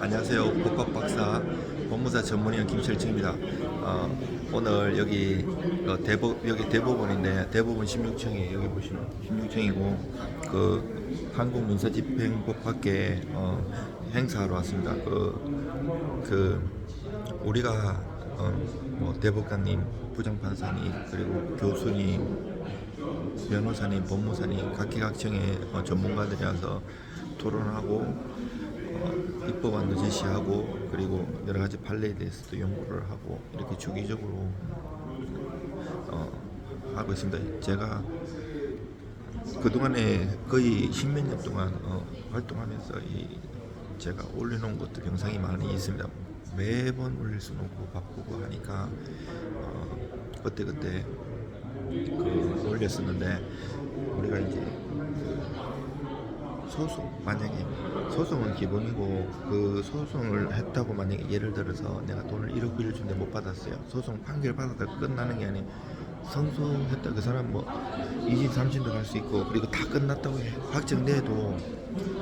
안녕하세요. 법학 박사 법무사 전문의원 김철중입니다. 어, 오늘 여기 어, 대법 여기 대법원인데 대법원 16층이 여기 보시면 16층이고 그 한국 민사 집행법학계 어, 행사하러 왔습니다. 그, 그 우리가 어, 뭐 대법관님, 부장판사님 그리고 교수님 변호사님, 법무사님 각기각층의 어, 전문가들이 와서 토론하고 어, 입법안도 제시하고 그리고 여러 가지 판례에 대해서도 연구를 하고 이렇게 주기적으로 어, 하고 있습니다. 제가 그 동안에 거의 십몇 년 동안 어, 활동하면서 이 제가 올려놓은 것들 영상이 많이 있습니다. 매번 올릴 수는 없고 바쁘고 하니까 어, 그때 그때 그 올렸었는데 우리가 이제 그 소송 만약에 소송은 기본이고 그 소송을 했다고 만약에 예를 들어서 내가 돈을 1억 빌려준데 못 받았어요. 소송 판결 받았다 끝나는 게 아니고 성소했다 그 사람 뭐 2심 3심도 갈 수 있고 그리고 다 끝났다고 해 확정돼도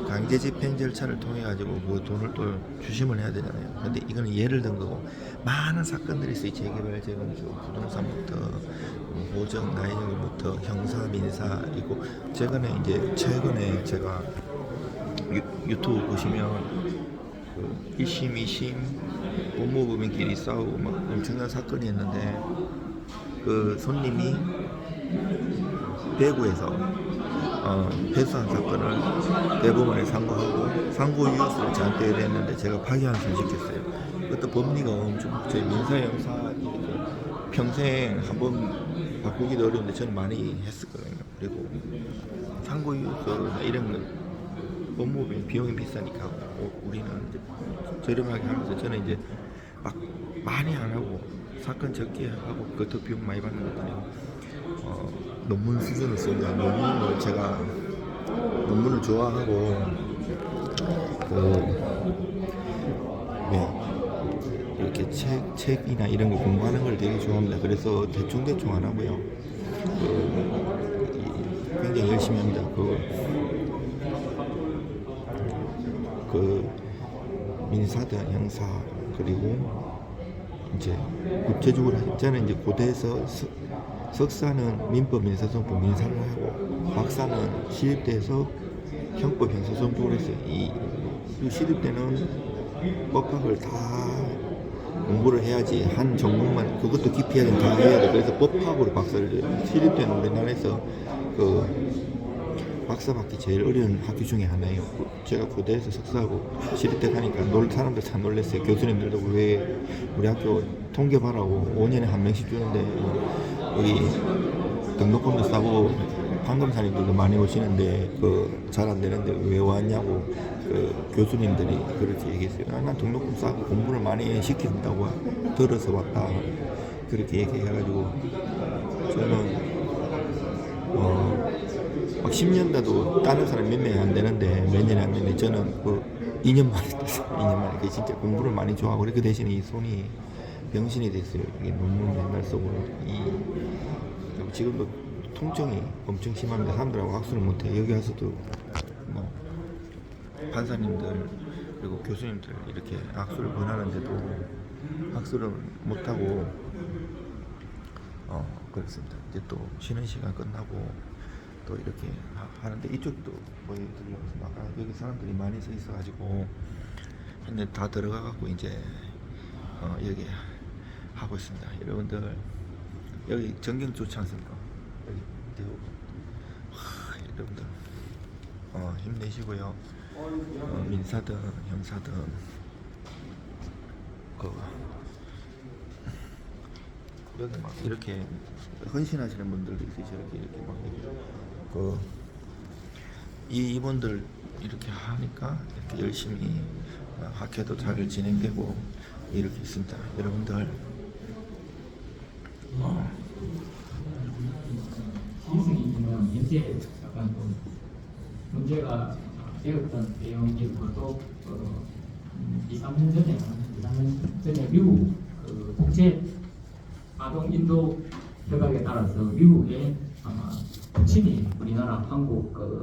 강제 집행 절차를 통해 가지고 그 돈을 또 주심을 해야 되잖아요. 근데 이거는 예를 든 거고 많은 사건들이 있어요. 재개발, 재건축, 부동산부터 뭐 보정, 나이정부터 형사, 민사 있고 최근에 이제 최근에 제가 유, 유튜브 보시면 그 1심, 2심 법무부민끼리 싸우고 막 엄청난 사건이 있는데 그 손님이 대구에서 어, 패소한 사건을 대법원에 상고하고 상고 이웃을 저한테 했는데 제가 파기환송 시켰어요. 그것도 법리가 엄청 제 민사 형사 평생 한 번 바꾸기도 어려운데 저는 많이 했었거든요. 그리고 상고 이웃을 이런 건 법무비 비용이 비싸니까 어, 우리는 저렴하게 하면서 저는 이제 막 많이 안 하고 사건 적게 하고 그것도 비용 많이 받는 것도 아니고 어, 논문 수준을 씁니다. 논문을 제가 논문을 좋아하고 그 네, 이렇게 책 책이나 이런 거 공부하는 걸 되게 좋아합니다. 그래서 대충 대충 안 하고요. 그, 이- 굉장히 열심히 합니다. 그 그 민사든 형사 그리고 이제 구체적으로 하- 저는 이제 고대에서 서- 석사는 민법 민사소송법 민사를 하고 박사는 시립대에서 형법 형사소송법을 했어요. 이, 이 시립대는 법학을 다 공부를 해야지 한 전공만 그것도 깊이 해야 다 해야 돼. 그래서 법학으로 박사를. 시립대는 우리나라에서 그 박사 받기 제일 어려운 학교 중에 하나예요. 그- 제가 고대에서 석사하고 시립 대 가니까 놀 사람들 다 놀랐어요. 교수님들도 왜 우리 학교 통계 봐라고 5년에 한 명씩 주는데 여기 등록금도 싸고 판검사님들도 많이 오시는데 그 잘 안 되는데 왜 왔냐고 그 교수님들이 그렇게 얘기했어요. 아, 난 등록금 싸고 공부를 많이 시킨다고 들어서 왔다. 그렇게 얘기해가지고 저는 어, 막 10년 돼도 다른 사람 몇 명이 안 되는데 몇 년이 안 되는데 저는 그 2년 만에 됐어요. 2년 만에. 그 진짜 공부를 많이 좋아하고 그 대신에 이 손이 병신이 됐어요. 이게 논문 맨날 쓰고 이 지금도 통증이 엄청 심합니다. 사람들하고 학술을 못해. 여기 와서도 뭐 판사님들 그리고 교수님들 이렇게 학술을 권하는데도 학술을 못하고 어 그렇습니다. 이제 또 쉬는 시간 끝나고 또 이렇게 하, 하는데 이쪽도 보여드리려고 해서 아까 여기 사람들이 많이 서 있어가지고 근데 다 들어가 갖고 이제 어 여기 하고 있습니다. 여러분들 여기 전경 좋지 않습니까? 여기 대우 하, 여러분들 어 힘내시고요. 어, 민사든 형사든 그 여기 막 이렇게 헌신하시는 분들도 있어요. 저렇게 이렇게 막 그 이 이분들 이렇게 하니까 이렇게 열심히 어, 학회도 잘 진행되고 이렇게 있습니다. 여러분들 어, 문제가 되었던 내용인 것도 어, 음, 2, 3년 전에 2, 3년 전에 미국 그 국제 아동 인도 협약에 따라서 미국의 아 마 부친이 우리나라 한국 그